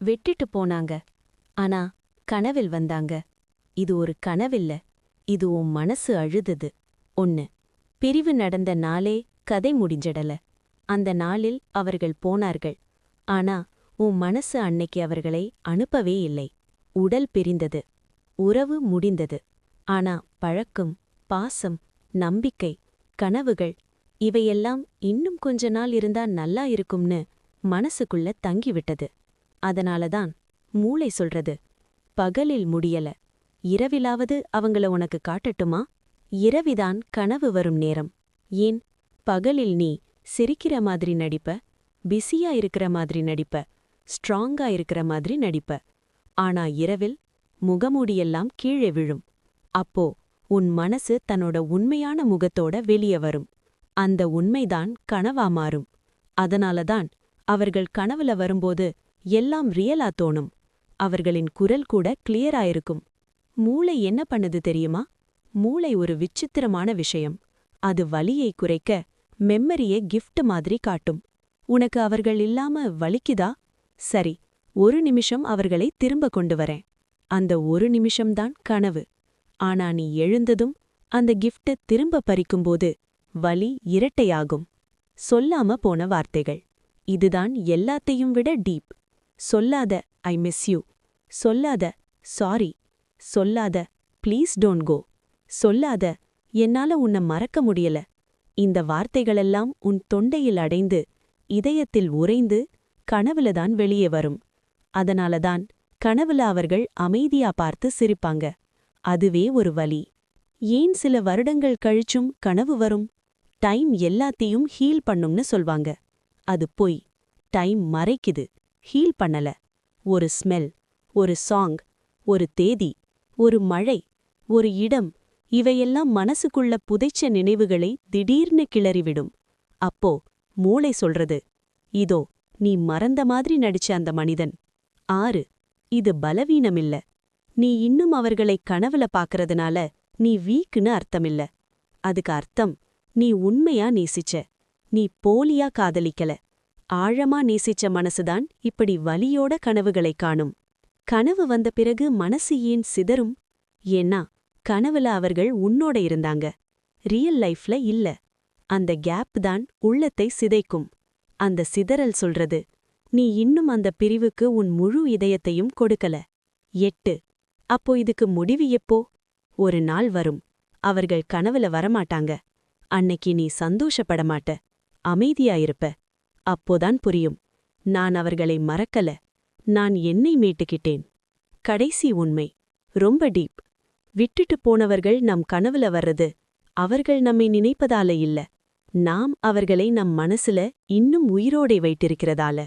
வெட்டிட்டு போனாங்க. ஆனா கனவில் வந்தாங்க. இது ஒரு கனவில்ல. இது உன் மனசு அழுதுது. ஒன்னு பிரிவு நடந்த நாளே கதை முடிஞ்சிடல. அந்த நாளில் அவர்கள் போனார்கள். ஆனா உன் மனசு அன்னைக்கு அவர்களை அனுப்பவே இல்லை. உடல் பிரிந்தது. உறவு முடிந்தது. ஆனா பழக்கம் பாசம் நம்பிக்கை கனவுகள் இவையெல்லாம் இன்னும் கொஞ்ச நாள் இருந்தா நல்லா இருக்கும்னு மனசுக்குள்ள தங்கிவிட்டது. அதனாலதான் மூளை சொல்றது. பகலில் முடியல. இரவிலாவது அவங்கள உனக்கு காட்டட்டுமா? இரவிதான் கனவு வரும் நேரம். ஏன்? பகலில் நீ சிரிக்கிற மாதிரி நடிப்ப பிஸியா இருக்கிற மாதிரி நடிப்ப ஸ்ட்ராங்கா இருக்கிற மாதிரி நடிப்ப. ஆனா இரவில் முகமூடியெல்லாம் கீழே விழும். அப்போ உன் மனசு தன்னோட உண்மையான முகத்தோட வெளியே வரும். அந்த உண்மைதான் கனவா மாறும். அதனாலதான் அவர்கள் கனவுல வரும்போது எல்லாம் ரியலா தோணும். அவர்களின் குரல் கூட கிளியராயிருக்கும் மூளை என்ன பண்ணுது தெரியுமா? மூளை ஒரு விசித்திரமான விஷயம். அது வலியை குறைக்க மெம்மரியை கிஃப்ட் மாதிரி காட்டும். உனக்கு அவர்கள் இல்லாம வலிக்குதா? சரி ஒரு நிமிஷம் அவர்களை திரும்ப கொண்டு வரேன். அந்த ஒரு நிமிஷம்தான் கனவு. ஆனா நீ எழுந்ததும் அந்த கிஃப்ட் திரும்ப பறிக்கும்போது வலி இரட்டையாகும். சொல்லாம போன வார்த்தைகள். இதுதான் எல்லாத்தையும் விட டீப் சொல்லாத ஐ மிஸ் யூ சொல்லாத சாரி சொல்லாத ப்ளீஸ் டோன்ட் கோ சொல்லாத என்னால உன்னை மறக்க முடியல. இந்த வார்த்தைகளெல்லாம் உன் தொண்டையில் அடைந்து இதயத்தில் உறைந்து கனவுலதான் வெளியே வரும். அதனாலதான் கனவுல அவர்கள் அமைதியா பார்த்து சிரிப்பாங்க. அதுவே ஒரு வழி ஏன் சில வருடங்கள் கழிச்சும் கனவு வரும்? டைம் எல்லாத்தையும் ஹீல் பண்ணும்னு சொல்வாங்க. அது பொய் டைம் மறைக்குது. ஹீல் பண்ணல. ஒரு ஸ்மெல் ஒரு சாங் ஒரு தேதி ஒரு மழை ஒரு இடம் இவையெல்லாம் மனசுக்குள்ள புதைச்ச நினைவுகளை திடீர்னு கிளறிவிடும். அப்போ மூளை சொல்றது இதோ நீ மறந்த மாதிரி நடிச்ச அந்த மனிதன். ஆறு இது பலவீனமில்ல. நீ இன்னும் அவர்களை கனவுல பாக்கறதுனால நீ வீக்குன்னு அர்த்தமில்ல. அதுக்கு அர்த்தம் நீ உண்மையா நேசிச்ச நீ போலியா காதலிக்கல. ஆழமா நேசிச்ச மனசுதான் இப்படி வலியோட கனவுகளை காணும். கனவு வந்த பிறகு மனசு ஏன் சிதறும்? ஏன்னா கனவுல அவர்கள் உன்னோட இருந்தாங்க. ரியல் லைஃப்ல இல்ல. அந்த கேப் தான் உள்ளத்தை சிதைக்கும். அந்த சிதறல் சொல்றது நீ இன்னும் அந்த பிரிவுக்கு உன் முழு இதயத்தையும் கொடுக்கல. எட்டு அப்போ இதுக்கு முடிவு எப்போ? ஒரு நாள் வரும். அவர்கள் கனவுல வரமாட்டாங்க. அன்னைக்கு நீ சந்தோஷப்பட மாட்ட அமைதியாயிருப்ப அப்போதான் புரியும். நான் அவர்களை மறக்கல. நான் என்னை மீட்டுக்கிட்டேன். கடைசி உண்மை. ரொம்ப டீப். விட்டுட்டு போனவர்கள் நம் கனவுல வர்றது. அவர்கள் நம்மை நினைப்பதால இல்ல. நாம் அவர்களை நம் மனசுல இன்னும் உயிரோடை வைத்திருக்கிறதால.